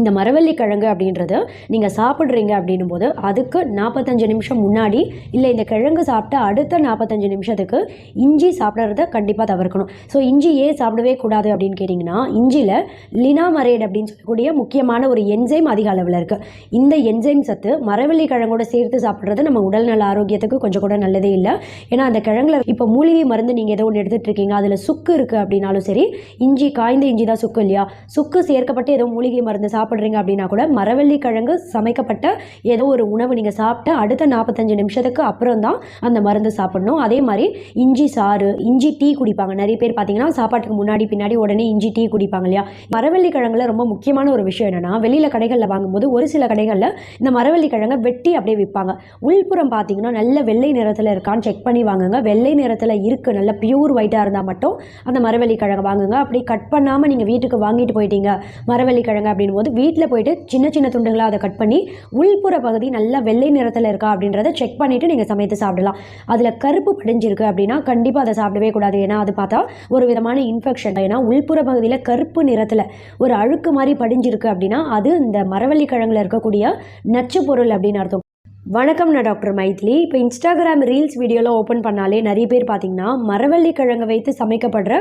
இந்த மரவள்ளி கிழங்கு அப்படின்றது நீங்கள் சாப்பிட்றீங்க அப்படின்னும் போது அதுக்கு நாற்பத்தஞ்சு நிமிஷம் முன்னாடி இல்லை இந்த கிழங்கு சாப்பிட்டு அடுத்த நாற்பத்தஞ்சு நிமிஷத்துக்கு இஞ்சி சாப்பிட்றத கண்டிப்பாக தவிர்க்கணும். ஸோ இஞ்சி ஏன் சாப்பிடவே கூடாது அப்படின்னு கேட்டிங்கன்னா இஞ்சியில் லினாமரேட் அப்படின்னு சொல்லக்கூடிய முக்கியமான ஒரு என்சைம் அதிக அளவில் இருக்குது இந்த என்சைம் சத்து மரவள்ளி கிழங்கோட சேர்த்து சாப்பிட்றது நம்ம உடல் நல ஆரோக்கியத்துக்கு கொஞ்சம் கூட நல்லதே இல்லை. ஏன்னா அந்த கிழங்குல இப்போ மூலிகை மருந்து நீங்கள் ஏதோ ஒன்று எடுத்துகிட்டு இருக்கீங்க அதில் சுக்கு இருக்குது அப்படின்னாலும் சரி இஞ்சி காய்ந்த இஞ்சி தான் சுக்கு இல்லையா? சுக்கு சேர்க்கப்பட்டு ஏதோ மூலிகை மருந்து சாப்பிட்றீங்க அப்படின்னா கூட மரவள்ளி கிழங்கு சமைக்கப்பட்ட ஏதோ ஒரு உணவு நீங்கள் சாப்பிட்டு அடுத்த நாற்பத்தஞ்சு நிமிஷத்துக்கு அப்புறம் தான் அந்த மருந்து சாப்பிடணும். அதே மாதிரி இஞ்சி சாறு இஞ்சி டீ குடிப்பாங்க. நிறைய பேர் பார்த்தீங்கன்னா சாப்பாட்டுக்கு முன்னாடி பின்னாடி உடனே இஞ்சி டீ குடிப்பாங்க இல்லையா? மரவள்ளி கிழங்குல ரொம்ப முக்கியமான ஒரு விஷயம் என்னன்னா வெளியில் கடைகளில் வாங்கும்போது ஒரு சில கடைகளில் இந்த மரவள்ளி கிழங்கை வெட்டி அப்படியே விற்பாங்க. உள்புறம் பார்த்தீங்கன்னா நல்ல வெள்ளை நிறத்தில் இருக்கான்னு செக் பண்ணி வாங்குங்க. வெள்ளை நிறத்தில் இருக்குது நல்ல பியூர் ஒயிட்டாக இருந்தால் மட்டும் அந்த மரவள்ளி கிழங்கு வாங்குங்க. அப்படி கட் பண்ணாமல் நீங்கள் வீட்டுக்கு வாங்கிட்டு போயிட்டீங்க. மரவள்ளி கிழங்கு அப்படின் போது வீட்டில் போயிட்டு சின்ன சின்ன துண்டுகளாக அதை கட் பண்ணி உள்புற பகுதி நல்லா வெள்ளை நிறத்தில் இருக்கா அப்படின்றத செக் பண்ணிவிட்டு நீங்கள் சமைத்து சாப்பிடலாம். அதில் கருப்பு படிஞ்சிருக்கு அப்படின்னா கண்டிப்பாக அதை சாப்பிடவே கூடாது. ஏன்னா அது பார்த்தா ஒரு விதமான இன்ஃபெக்ஷன் ஏன்னா உள்புற பகுதியில் கருப்பு நிறத்தில் ஒரு அழுக்கு மாதிரி படிஞ்சிருக்கு அப்படின்னா அது இந்த மரவள்ளி கிழங்குல இருக்கக்கூடிய நச்சு பொருள் அப்படின்னு அர்த்தம். வணக்கம் நான் டாக்டர் மைத்லி. இப்போ இன்ஸ்டாகிராம் ரீல்ஸ் வீடியோலாம் ஓப்பன் பண்ணாலே நிறைய பேர் பார்த்தீங்கன்னா மரவள்ளி கிழங்கு வைத்து சமைக்கப்படுற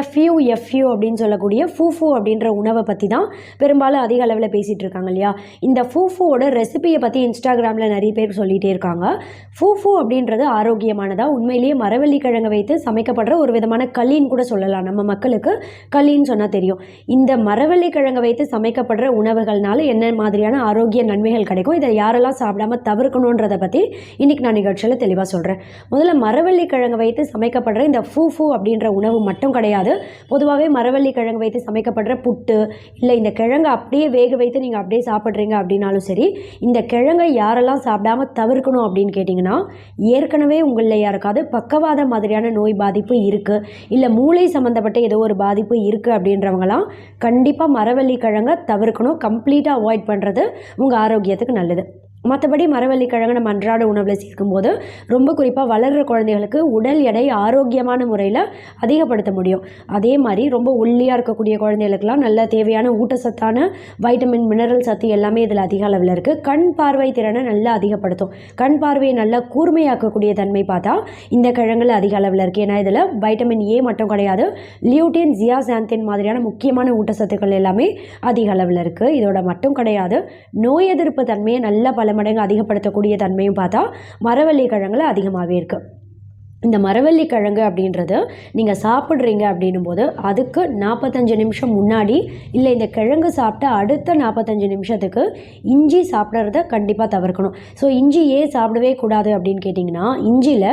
எஃப்யூ எஃப்யூ அப்படின்னு சொல்லக்கூடிய ஃபூஃபு அப்படின்ற உணவை பற்றி தான் பெரும்பாலும் அதிக அளவில் பேசிகிட்டு இருக்காங்க இல்லையா? இந்த ஃபூஃபுவோட ரெசிபியை பற்றி இன்ஸ்டாகிராமில் நிறைய பேர் சொல்லிகிட்டே இருக்காங்க. ஃபூஃபு அப்படின்றது ஆரோக்கியமானதாக உண்மையிலேயே மரவள்ளி கிழங்கு வைத்து சமைக்கப்படுற ஒரு விதமான களின்னு கூட சொல்லலாம். நம்ம மக்களுக்கு களின்னு சொன்னால் தெரியும். இந்த மரவள்ளி கிழங்கு வைத்து சமைக்கப்படுற உணவுகள்னால என்ன மாதிரியான ஆரோக்கிய நன்மைகள் கிடைக்கும்? இதை யாரெல்லாம் சாப்பிடாம தவிர்க்கணுன்றதை பற்றி இன்றைக்கி நான் நிகழ்ச்சியில் தெளிவாக சொல்கிறேன் முதல்ல மரவள்ளி கிழங்கு வைத்து சமைக்கப்படுற இந்த ஃபூ ஃபூ அப்படின்ற உணவு மட்டும் கிடையாது. பொதுவாகவே மரவள்ளி கிழங்கு வைத்து சமைக்கப்படுற புட்டு இல்லை இந்த கிழங்கை அப்படியே வேக வைத்து நீங்கள் அப்படியே சாப்பிட்றீங்க அப்படின்னாலும் சரி இந்த கிழங்கை யாரெல்லாம் சாப்பிடாம தவிர்க்கணும் அப்படின்னு கேட்டிங்கன்னா ஏற்கனவே உங்களில் யாருக்காவது பக்கவாத மாதிரியான நோய் பாதிப்பு இருக்குது இல்லை மூளை சம்மந்தப்பட்ட ஏதோ ஒரு பாதிப்பு இருக்குது அப்படின்றவங்களாம் கண்டிப்பாக மரவள்ளி கிழங்கை தவிர்க்கணும் கம்ப்ளீட்டாக அவாய்ட் பண்ணுறது உங்கள் ஆரோக்கியத்துக்கு நல்லது. மற்றபடி மரவள்ளி கிழங்கு நம்ம அன்றாட உணவில் சேர்க்கும்போது ரொம்ப குறிப்பாக வளர்கிற குழந்தைகளுக்கு உடல் எடை ஆரோக்கியமான முறையில் அதிகப்படுத்த முடியும். அதே மாதிரி ரொம்ப ஒல்லியாக இருக்கக்கூடிய குழந்தைகளுக்கெல்லாம் நல்ல தேவையான ஊட்டச்சத்தான வைட்டமின் மினரல் சத்து எல்லாமே இதில் அதிக அளவில் இருக்குது கண் பார்வை திறனை நல்லா அதிகப்படுத்தும். கண் பார்வையை நல்லா கூர்மையாக்கக்கூடிய தன்மை பார்த்தா இந்த கிழங்குல அதிக அளவில் இருக்குது ஏன்னா இதில் வைட்டமின் ஏ மட்டும் கிடையாது லியூட்டின் ஜியாசாந்தின் மாதிரியான முக்கியமான ஊட்டச்சத்துக்கள் எல்லாமே அதிக அளவில் இருக்குது இதோட மட்டும் கிடையாது நோய் எதிர்ப்பு தன்மையை நல்ல பல மடங்கு அதிகப்படுத்தக்கூடிய தன்மையும் பார்த்தா மரவள்ளி கிழங்குல அதிகமாகவே இருக்குது இந்த மரவள்ளி கிழங்கு அப்படின்றது நீங்கள் சாப்பிட்றீங்க அப்படின்னும் போது அதுக்கு நாற்பத்தஞ்சு நிமிஷம் முன்னாடி இல்லை இந்த கிழங்கு சாப்பிட்ட அடுத்த நாற்பத்தஞ்சு நிமிஷத்துக்கு இஞ்சி சாப்பிட்றத கண்டிப்பாக தவிர்க்கணும். ஸோ இஞ்சி ஏன் சாப்பிடவே கூடாது அப்படின்னு கேட்டிங்கன்னா இஞ்சியில்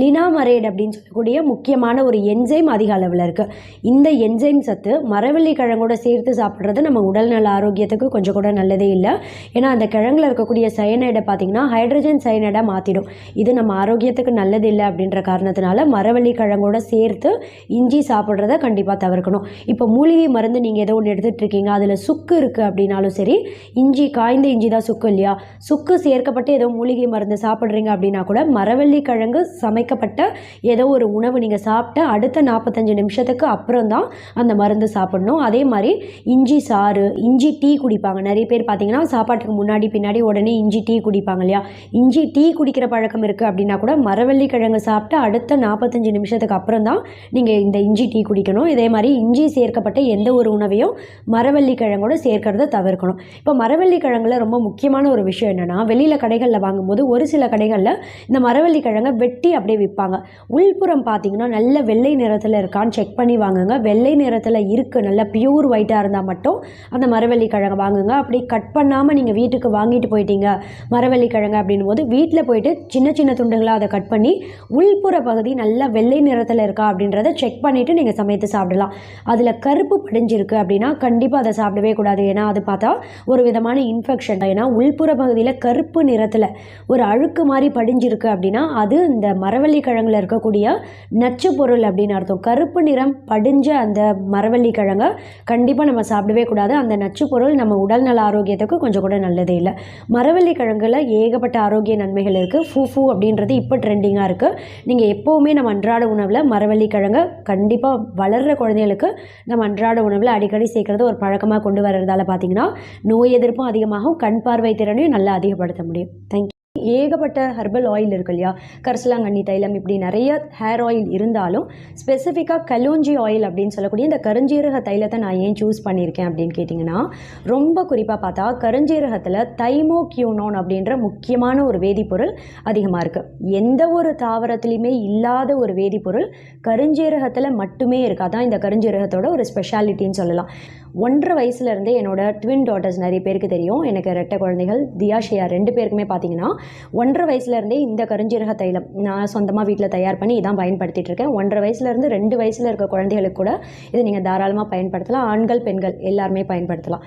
லினாமரேட் அப்படின்னு சொல்லக்கூடிய முக்கியமான ஒரு என்சைம் அதிக அளவில் இருக்குது இந்த என்சைம் சத்து மரவள்ளி கிழங்கோட சேர்த்து சாப்பிட்றது நம்ம உடல் நல ஆரோக்கியத்துக்கு கொஞ்சம் கூட நல்லதே இல்லை. ஏன்னா அந்த கிழங்குல இருக்கக்கூடிய சயனைடை பார்த்திங்கன்னா ஹைட்ரஜன் சயனைடாக மாற்றிடும் இது நம்ம ஆரோக்கியத்துக்கு நல்லது இல்லை அப்படின்ற காரணத்தினால மரவள்ளி கிழங்கோட சேர்த்து இஞ்சி சாப்பிட்றத கண்டிப்பாக தவிர்க்கணும். இப்போ மூலிகை மருந்து நீங்கள் ஏதோ ஒன்று எடுத்துகிட்டு இருக்கீங்க அதில் சுக்கு இருக்குது அப்படின்னாலும் சரி இஞ்சி காய்ந்த இஞ்சி தான் சுக்கு இல்லையா? சுக்கு சேர்க்கப்பட்டு ஏதோ மூலிகை மருந்து சாப்பிட்றீங்க அப்படின்னா கூட மரவள்ளி கிழங்கு சமைக்கப்பட்ட ஏதோ ஒரு உணவு நீங்கள் சாப்பிட்ட அடுத்த நாற்பத்தஞ்சு நிமிஷத்துக்கு அப்புறம் தான் அந்த மருந்து சாப்பிடணும். அதே மாதிரி இஞ்சி சாறு இஞ்சி டீ குடிப்பாங்க. நிறைய பேர் பார்த்தீங்கன்னா சாப்பாட்டுக்கு முன்னாடி பின்னாடி உடனே இஞ்சி டீ குடிப்பாங்க இல்லையா? இஞ்சி டீ குடிக்கிற பழக்கம் இருக்குது அப்படின்னா கூட மரவள்ளி கிழங்கு சாப்பிட்டு அடுத்த நாற்பத்தஞ்சு நிமிஷத்துக்கு அப்புறம் தான் நீங்கள் இந்த இஞ்சி டீ குடிக்கணும். இதே மாதிரி இஞ்சி சேர்க்கப்பட்ட எந்த ஒரு உணவையும் மரவள்ளி கிழங்கோடு சேர்க்கறத தவிர்க்கணும். இப்போ மரவள்ளி கிழங்குல ரொம்ப முக்கியமான ஒரு விஷயம் என்னென்னா வெளியில் கடைகளில் வாங்கும்போது ஒரு சில கடைகளில் இந்த மரவள்ளி கிழங்கை வெட்டி அப்படியே விற்பாங்க. உள்புறம் பார்த்தீங்கன்னா நல்ல வெள்ளை நிறத்தில் இருக்கான்னு செக் பண்ணி வாங்குங்க. வெள்ளை நிறத்தில் இருக்குது நல்ல பியூர் ஒயிட்டாக இருந்தால் மட்டும் அந்த மரவள்ளி கிழங்கு வாங்குங்க. அப்படி கட் பண்ணாமல் நீங்கள் வீட்டுக்கு வாங்கிட்டு போயிட்டீங்க மரவள்ளி கிழங்கு அப்படின் போது வீட்டில் போயிட்டு சின்ன சின்ன துண்டுகளாக அதை கட் பண்ணி உள் உள்புற பகுதி நல்லா வெள்ளை நிறத்தில் இருக்கா அப்படின்றத செக் பண்ணிவிட்டு நீங்கள் சமைத்து சாப்பிடலாம். அதில் கருப்பு படிஞ்சிருக்கு அப்படின்னா கண்டிப்பாக அதை சாப்பிடவே கூடாது. ஏன்னா அது பார்த்தா ஒரு விதமான இன்ஃபெக்ஷன் ஏன்னா உள்புற பகுதியில் கருப்பு நிறத்தில் ஒரு அழுக்கு மாதிரி படிஞ்சிருக்கு அப்படின்னா அது இந்த மரவள்ளி கிழங்குல இருக்கக்கூடிய நச்சு பொருள் அப்படின்னு அர்த்தம். கருப்பு நிறம் படிஞ்ச அந்த மரவள்ளி கிழங்கை கண்டிப்பாக நம்ம சாப்பிடவே கூடாது. அந்த நச்சு பொருள் நம்ம உடல் நல ஆரோக்கியத்துக்கு கொஞ்சம் கூட நல்லதே இல்லை. மரவள்ளி கிழங்குல ஏகப்பட்ட ஆரோக்கிய நன்மைகள் இருக்குது ஃபூஃபு அப்படின்றது இப்போ ட்ரெண்டிங்காக இருக்குது நீங்கள் எப்போவுமே நம்ம அன்றாட உணவில் மரவள்ளி கிழங்க கண்டிப்பாக வளர்கிற குழந்தைகளுக்கு நம்ம அன்றாட உணவில் அடிக்கடி சேர்க்குறது ஒரு பழக்கமாக கொண்டு வர்றதால பார்த்தீங்கன்னா நோய் எதிர்ப்பும் அதிகமாகும் கண் பார்வை திறனையும் நல்லா அதிகப்படுத்த முடியும். தேங்க்யூ ஏகப்பட்ட ஹெர்பல் ஆயில் இருக்கு இல்லையா? கரிசலாங்கண்ணி தைலம் இப்படி நிறைய ஹேர் ஆயில் இருந்தாலும் ஸ்பெசிஃபிக்காக கலோஞ்சி ஆயில் அப்படின்னு சொல்லக்கூடிய இந்த கருஞ்சீரக தைலத்தை நான் ஏன் சூஸ் பண்ணியிருக்கேன் அப்படின்னு கேட்டிங்கன்னா ரொம்ப குறிப்பாக பார்த்தா கருஞ்சீரகத்தில் தைமோக்யூனோன் அப்படின்ற முக்கியமான ஒரு வேதிப்பொருள் அதிகமாக இருக்குது எந்த ஒரு தாவரத்துலையுமே இல்லாத ஒரு வேதிப்பொருள் கருஞ்சீரகத்தில் மட்டுமே இருக்குது அதான் இந்த கருஞ்சீரகத்தோட ஒரு ஸ்பெஷாலிட்டின்னு சொல்லலாம். ஒன்றரை வயசுலேருந்தே என்னோட ட்வின் டாட்டர்ஸ் நிறைய பேருக்கு தெரியும். எனக்கு ரெட்டை குழந்தைகள் தியாஷியா ரெண்டு பேருக்குமே பார்த்தீங்கன்னா ஒன்றரை வயசுலேருந்தே இந்த கருஞ்சீரக தைலம் நான் சொந்தமாக வீட்டில் தயார் பண்ணி இதான் பயன்படுத்திகிட்டு இருக்கேன் ஒன்றரை வயசுலேருந்து ரெண்டு வயசில் இருக்க குழந்தைகளுக்கு கூட இதை நீங்கள் தாராளமாக பயன்படுத்தலாம். ஆண்கள் பெண்கள் எல்லாருமே பயன்படுத்தலாம்.